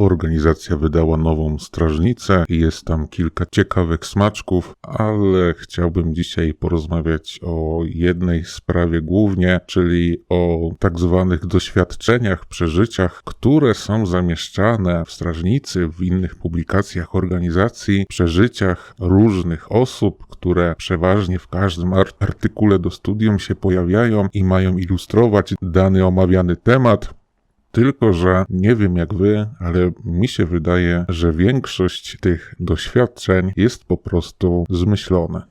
Organizacja wydała nową strażnicę i jest tam kilka ciekawych smaczków, ale chciałbym dzisiaj porozmawiać o jednej sprawie głównie, czyli o tak zwanych doświadczeniach, przeżyciach, które są zamieszczane w strażnicy, w innych publikacjach organizacji, przeżyciach różnych osób, które przeważnie w każdym artykule do studium się pojawiają i mają ilustrować dany omawiany temat. Tylko, że nie wiem jak wy, ale mi się wydaje, że większość tych doświadczeń jest po prostu zmyślone.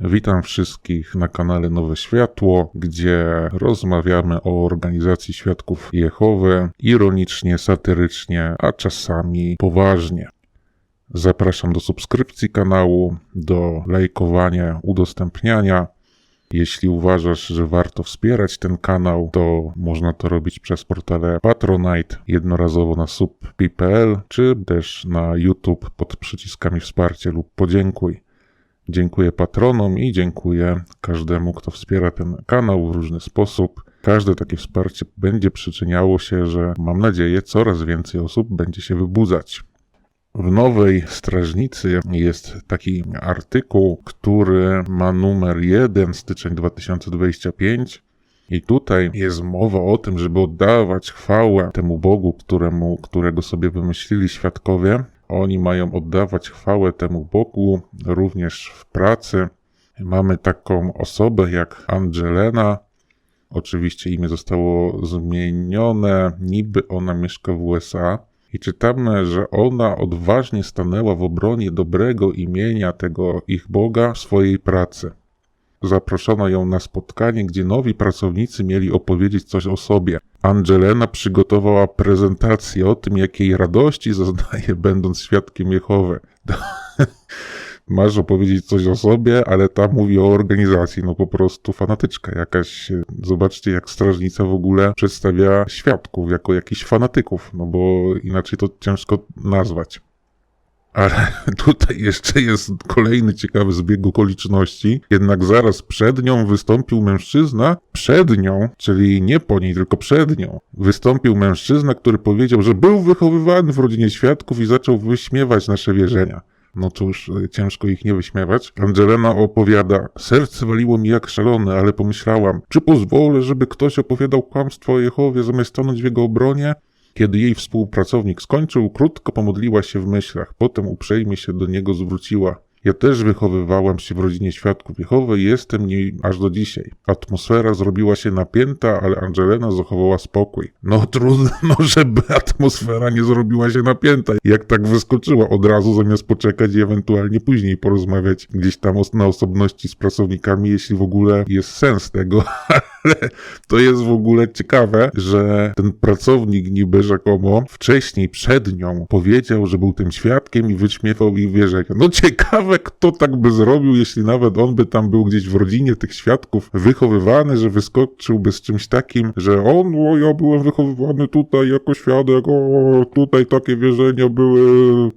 Witam wszystkich na kanale Nowe Światło, gdzie rozmawiamy o organizacji świadków Jehowy ironicznie, satyrycznie, a czasami poważnie. Zapraszam do subskrypcji kanału, do lajkowania, udostępniania. Jeśli uważasz, że warto wspierać ten kanał, to można to robić przez portale Patronite, jednorazowo na sub.pl, czy też na YouTube pod przyciskami wsparcie lub podziękuj. Dziękuję patronom i dziękuję każdemu, kto wspiera ten kanał w różny sposób. Każde takie wsparcie będzie przyczyniało się, że mam nadzieję, coraz więcej osób będzie się wybudzać. W Nowej Strażnicy jest taki artykuł, który ma numer 1, styczeń 2025. I tutaj jest mowa o tym, żeby oddawać chwałę temu Bogu, któremu, którego sobie wymyślili świadkowie. Oni mają oddawać chwałę temu Bogu również w pracy. Mamy taką osobę jak Angelena. Oczywiście imię zostało zmienione, niby ona mieszka w USA i czytamy, że ona odważnie stanęła w obronie dobrego imienia tego ich Boga w swojej pracy. Zaproszono ją na spotkanie, gdzie nowi pracownicy mieli opowiedzieć coś o sobie. Angelena przygotowała prezentację o tym, jakiej radości zaznaje, będąc świadkiem Jehowy. masz opowiedzieć coś o sobie, ale ta mówi o organizacji, no po prostu fanatyczka jakaś. Zobaczcie, jak strażnica w ogóle przedstawia świadków jako jakichś fanatyków, no bo inaczej to ciężko nazwać. Ale tutaj jeszcze jest kolejny ciekawy zbieg okoliczności. Jednak zaraz przed nią wystąpił mężczyzna, przed nią, czyli nie po niej, tylko przed nią, wystąpił mężczyzna, który powiedział, że był wychowywany w rodzinie świadków i zaczął wyśmiewać nasze wierzenia no cóż, ciężko ich nie wyśmiewać. Angelena opowiada, serce waliło mi jak szalone, ale pomyślałam, czy pozwolę, żeby ktoś opowiadał kłamstwo o Jehowie zamiast stanąć w jego obronie? Kiedy jej współpracownik skończył, krótko pomodliła się w myślach, potem uprzejmie się do niego zwróciła. Ja też wychowywałam się w rodzinie świadków Jehowy i jestem niej aż do dzisiaj. Atmosfera zrobiła się napięta, ale Angelena zachowała spokój. No trudno, żeby atmosfera nie zrobiła się napięta. Jak tak wyskoczyła od razu, zamiast poczekać i ewentualnie później porozmawiać gdzieś tam na osobności z pracownikami, jeśli w ogóle jest sens tego. Ale to jest w ogóle ciekawe, że ten pracownik niby rzekomo wcześniej przed nią powiedział, że był tym świadkiem i wyśmiewał ich wierzenia. No ciekawe, ciekawe, kto tak by zrobił, jeśli nawet on by tam był gdzieś w rodzinie tych świadków wychowywany, że wyskoczyłby z czymś takim, że on, o, ja byłem wychowywany tutaj jako świadek, o, tutaj takie wierzenia były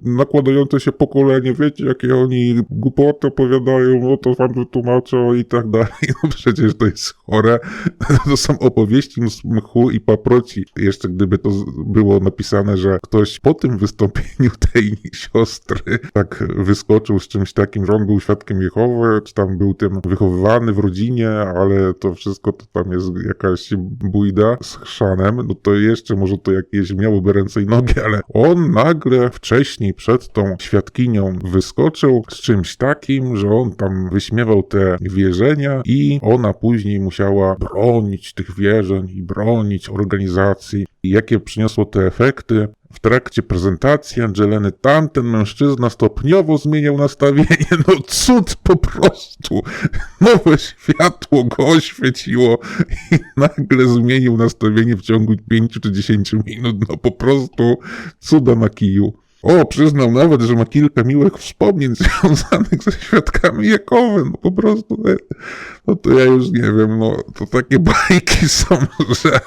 nakładające się pokolenie, wiecie, jakie oni głupoty opowiadają, no to wam wytłumaczą i tak dalej. No przecież to jest chore. To są opowieści mchu i paproci. Jeszcze gdyby to było napisane, że ktoś po tym wystąpieniu tej siostry tak wyskoczył z czymś czymś takim, że on był świadkiem Jehowy, czy tam był tym wychowywany w rodzinie, ale to wszystko to tam jest jakaś bójda z chrzanem, no to jeszcze może to jakieś miałoby ręce i nogi, ale on nagle wcześniej przed tą świadkinią wyskoczył z czymś takim, że on tam wyśmiewał te wierzenia i ona później musiała bronić tych wierzeń i bronić organizacji. I jakie przyniosło te efekty? W trakcie prezentacji Angeleny tamten mężczyzna stopniowo zmieniał nastawienie. No cud po prostu. Nowe światło go oświeciło i nagle zmienił nastawienie w ciągu 5 czy 10 minut. No po prostu cuda na kiju. O, przyznał nawet, że ma kilka miłych wspomnień związanych ze świadkami Jekowy. No po prostu, no to ja już nie wiem, no to takie bajki są, że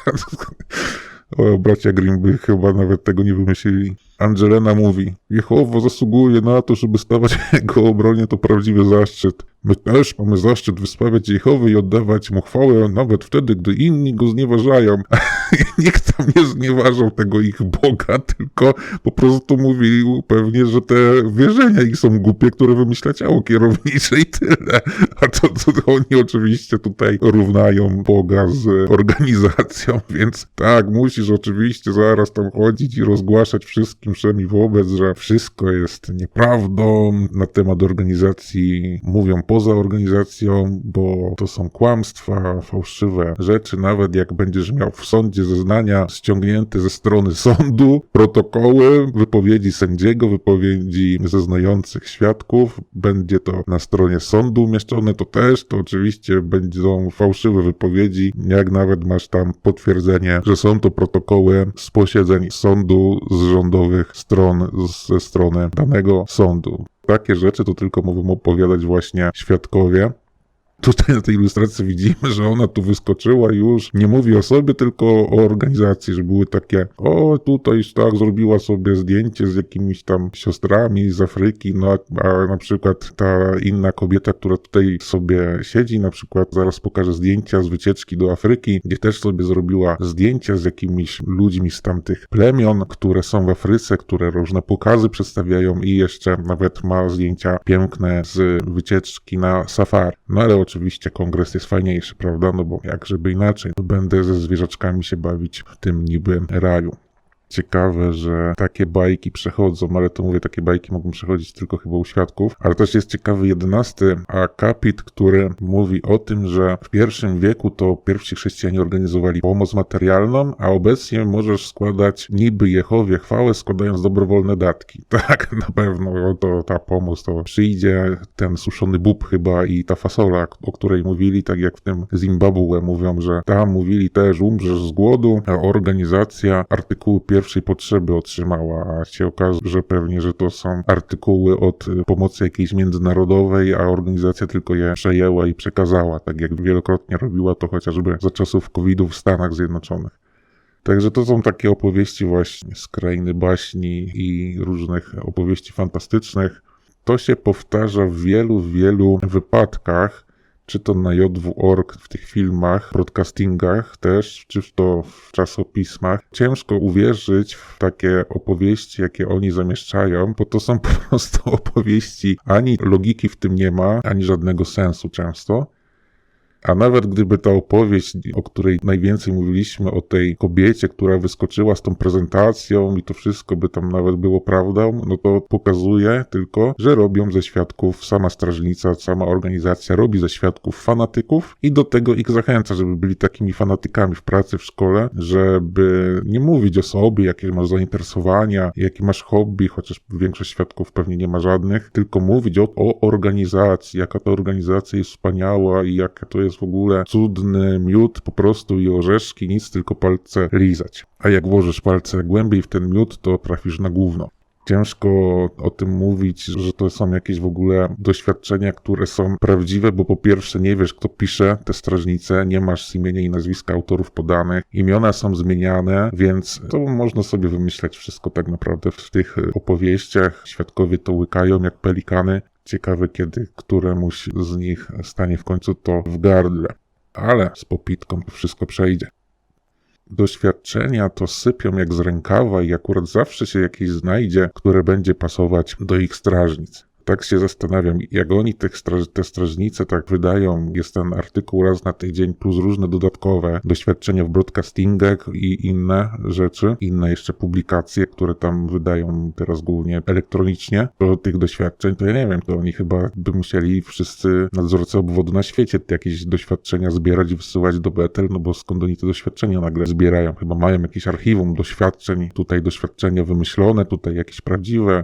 o, bracia Grimm by chyba nawet tego nie wymyślili. Angelena mówi, Jehowo zasługuje na to, żeby stawać jego obronie, to prawdziwy zaszczyt. My też mamy zaszczyt wysławiać Jehowy i oddawać mu chwałę nawet wtedy, gdy inni go znieważają. Nikt tam nie znieważał tego ich Boga, tylko po prostu mówił pewnie, że te wierzenia ich są głupie, które wymyśla ciało kierownicze i tyle. A to, to oni oczywiście tutaj równają Boga z organizacją, więc tak, musisz oczywiście zaraz tam chodzić i rozgłaszać wszystkim wszem i wobec, że wszystko jest nieprawdą na temat organizacji, mówią poza organizacją, bo to są kłamstwa, fałszywe rzeczy, nawet jak będziesz miał w sądzie zeznania ściągnięte ze strony sądu, protokoły, wypowiedzi sędziego, wypowiedzi zeznających świadków, będzie to na stronie sądu umieszczone, to też, to oczywiście będą fałszywe wypowiedzi, jak nawet masz tam potwierdzenie, że są to protokoły z posiedzeń sądu z rządowych stron, ze strony danego sądu. Takie rzeczy to tylko mogą opowiadać właśnie świadkowie. Tutaj na tej ilustracji widzimy, że ona tu wyskoczyła już. Nie mówi o sobie, tylko o organizacji, że były takie, o tutaj tak zrobiła sobie zdjęcie z jakimiś tam siostrami z Afryki, no a, na przykład ta inna kobieta, która tutaj sobie siedzi, na przykład zaraz pokażę zdjęcia z wycieczki do Afryki, gdzie też sobie zrobiła zdjęcia z jakimiś ludźmi z tamtych plemion, które są w Afryce, które różne pokazy przedstawiają i jeszcze nawet ma zdjęcia piękne z wycieczki na safari. No ale oczywiście kongres jest fajniejszy, prawda? No bo jak żeby inaczej, będę ze zwierzaczkami się bawić w tym niby raju. Ciekawe, że takie bajki przechodzą, ale to mówię, takie bajki mogą przechodzić tylko chyba u świadków. Ale też jest ciekawy jedenasty akapit, który mówi o tym, że w pierwszym wieku to pierwsi chrześcijanie organizowali pomoc materialną, a obecnie możesz składać niby Jehowie chwałę, składając dobrowolne datki. Tak, na pewno to ta pomoc to przyjdzie, ten suszony bób chyba i ta fasola, o której mówili, tak jak w tym Zimbabwe mówią, że tam mówili też umrzesz z głodu, a organizacja artykułu pierwszej potrzeby otrzymała, a się okaże, że pewnie, że to są artykuły od pomocy jakiejś międzynarodowej, a organizacja tylko je przejęła i przekazała, tak jak wielokrotnie robiła to chociażby za czasów COVID-u w Stanach Zjednoczonych. Także to są takie opowieści właśnie z krainy baśni i różnych opowieści fantastycznych. To się powtarza w wielu, wielu wypadkach, czy to na JW.org w tych filmach, broadcastingach też, czy to w czasopismach. Ciężko uwierzyć w takie opowieści, jakie oni zamieszczają, bo to są po prostu opowieści, ani logiki w tym nie ma, ani żadnego sensu często. A nawet gdyby ta opowieść, o której najwięcej mówiliśmy, o tej kobiecie, która wyskoczyła z tą prezentacją i to wszystko by tam nawet było prawdą, no to pokazuje tylko, że robią ze świadków sama strażnica, sama organizacja robi ze świadków fanatyków i do tego ich zachęca, żeby byli takimi fanatykami w pracy, w szkole, żeby nie mówić o sobie, jakie masz zainteresowania, jakie masz hobby, chociaż większość świadków pewnie nie ma żadnych, tylko mówić o, o organizacji, jaka ta organizacja jest wspaniała i jaka to jest jest w ogóle cudny miód, po prostu i orzeszki, nic, tylko palce lizać. A jak włożysz palce głębiej w ten miód, to trafisz na gówno. Ciężko o tym mówić, że to są jakieś w ogóle doświadczenia, które są prawdziwe, bo po pierwsze nie wiesz, kto pisze te strażnice, nie masz imienia i nazwiska autorów podanych, imiona są zmieniane, więc to można sobie wymyśleć wszystko tak naprawdę w tych opowieściach. Świadkowie to łykają jak pelikany. Ciekawe, kiedy któremuś z nich stanie w końcu to w gardle. Ale z popitką wszystko przejdzie. Doświadczenia to sypią jak z rękawa i akurat zawsze się jakieś znajdzie, które będzie pasować do ich strażnic tak się zastanawiam, jak oni te, straż, te strażnice tak wydają, jest ten artykuł raz na tydzień, plus różne dodatkowe doświadczenia w broadcastingach i inne rzeczy, inne jeszcze publikacje, które tam wydają teraz głównie elektronicznie. Do tych doświadczeń, to ja nie wiem, to oni chyba by musieli wszyscy nadzorcy obwodu na świecie jakieś doświadczenia zbierać i wysyłać do Betel, no bo skąd oni te doświadczenia nagle zbierają? Chyba mają jakieś archiwum doświadczeń, tutaj doświadczenia wymyślone, tutaj jakieś prawdziwe,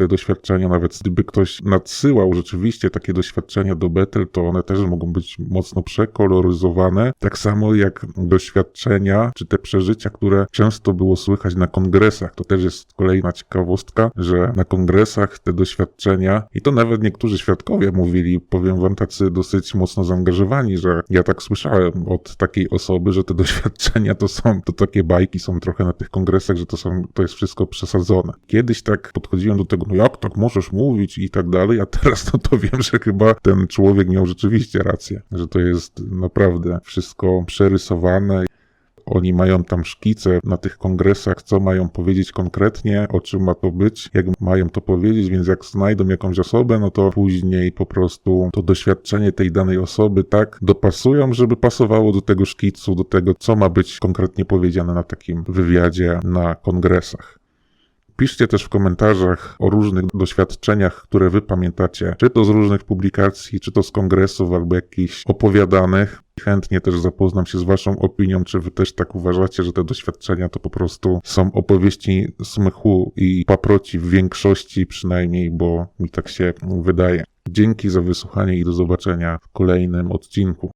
te doświadczenia, nawet gdyby ktoś nadsyłał rzeczywiście takie doświadczenia do Betel, to one też mogą być mocno przekoloryzowane. Tak samo jak doświadczenia, czy te przeżycia, które często było słychać na kongresach. To też jest kolejna ciekawostka, że na kongresach te doświadczenia, i to nawet niektórzy świadkowie mówili, powiem wam tacy dosyć mocno zaangażowani, że ja tak słyszałem od takiej osoby, że te doświadczenia to są, to takie bajki są trochę na tych kongresach, że to są, to jest wszystko przesadzone. Kiedyś tak podchodziłem do tego jak tak możesz mówić i tak dalej, a teraz no to wiem, że chyba ten człowiek miał rzeczywiście rację, że to jest naprawdę wszystko przerysowane. Oni mają tam szkice na tych kongresach, co mają powiedzieć konkretnie, o czym ma to być, jak mają to powiedzieć, więc jak znajdą jakąś osobę, no to później po prostu to doświadczenie tej danej osoby tak dopasują, żeby pasowało do tego szkicu, do tego, co ma być konkretnie powiedziane na takim wywiadzie na kongresach. Piszcie też w komentarzach o różnych doświadczeniach, które wy pamiętacie, czy to z różnych publikacji, czy to z kongresów, albo jakichś opowiadanych. Chętnie też zapoznam się z waszą opinią, czy wy też tak uważacie, że te doświadczenia to po prostu są opowieści smychu i paproci w większości przynajmniej, bo mi tak się wydaje. Dzięki za wysłuchanie i do zobaczenia w kolejnym odcinku.